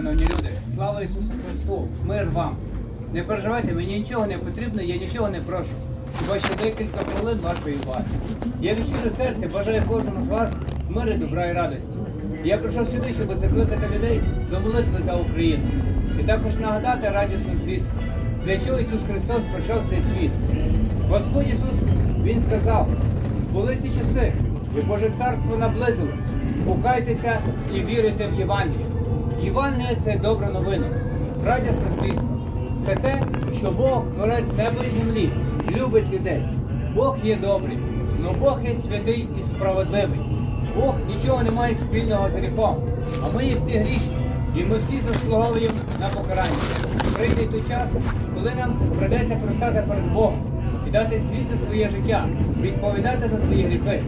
шановні люди. Слава Ісусу Христу! Мир вам! Не переживайте, мені нічого не потрібно, я нічого не прошу. Хіба ще декілька хвилин вашої уваги. Я від щиро серця бажаю кожному з вас миру, добра і радості. Я прийшов сюди, щоб закликати людей до молитви за Україну. І також нагадати радісну звістку, для чого Ісус Христос прийшов в цей світ. Господь Ісус, Він сказав, збули ці часи, і Боже царство наблизилось. Покайтеся і вірите в Євангеліє. Євангеліє це добра новина, радісна звістка. Це те, що Бог, творець неба і землі, любить людей. Бог є добрий, але Бог є святий і справедливий. Бог нічого не має спільного з гріхом, а ми є всі грішні, і ми всі заслуговуємо на покарання. Прийде той час, коли нам прийдеться пристати перед Богом і дати звіт за своє життя, відповідати за свої гріхи.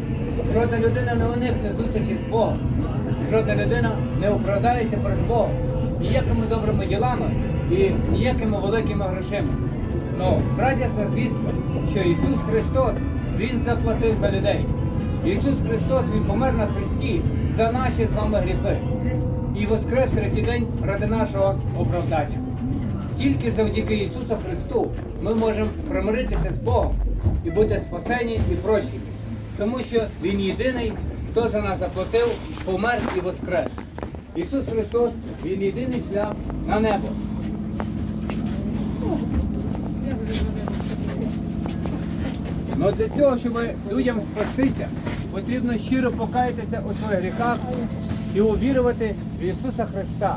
Жодна людина не уникне зустрічі з Богом. Жодна людина не оправдається перед Богом ніякими добрими ділами і ніякими великими грошима. Но радісна звістка, що Ісус Христос Він заплатив за людей. Ісус Христос Він помер на Христі за наші з вами гріхи і воскрес третій день ради нашого оправдання. Тільки завдяки Ісусу Христу ми можемо примиритися з Богом і бути спасені і прощені, тому що Він єдиний, хто за нас заплатив, помер і воскрес. Ісус Христос, Він єдиний шлях на небо. Но для цього, щоб людям спастися, потрібно щиро покаятися у своїх гріхах і увірувати в Ісуса Христа.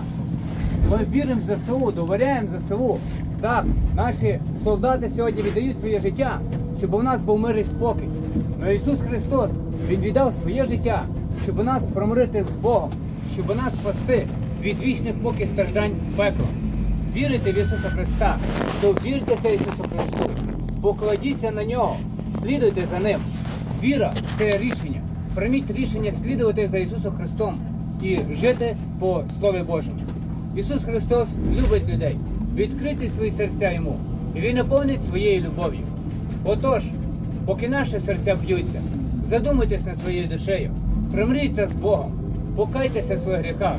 Ми віримо в ЗСУ, довіряємо ЗСУ. Так, наші солдати сьогодні віддають своє життя, щоб у нас був мир і спокій. Но Ісус Христос, Він віддав своє життя, щоб нас промирити з Богом, щоб нас спасти від вічних і страждань пекла. Вірите в Ісуса Христа, то віртеся Ісусу Христу, покладіться на нього, слідуйте за Ним. Віра це рішення. Прийміть рішення слідувати за Ісусом Христом і жити по Слові Божому. Ісус Христос любить людей, відкрити свої серця йому, і Він наповнить своєю любов'ю. Отож, поки наші серця б'ються, задумайтесь над своєю душею, примріться з Богом, покайтеся в своїх гріхах,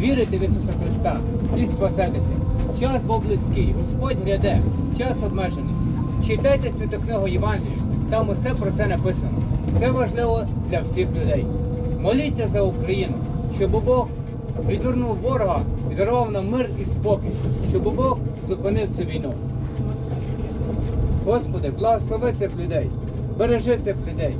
вірите в Ісуса Христа і спасетеся. Час був близький, Господь гряде, час обмежений. Читайте святу книгу Євангелію, там усе про це написано. Це важливо для всіх людей. Моліться за Україну, щоб Бог відвернув ворога і дарував нам мир і спокій, щоб Бог зупинив цю війну. Господи, благослови цих людей, бережи цих людей,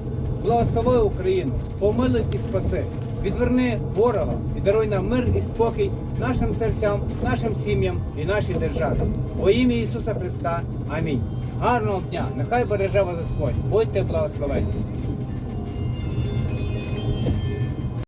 благослови Україну, помилуй і спаси. Відверни ворога і даруй нам мир і спокій нашим серцям, нашим сім'ям і нашій державі. Во ім'я Ісуса Христа. Амінь. Гарного дня! Нехай береже вас Господь. Будьте благословені.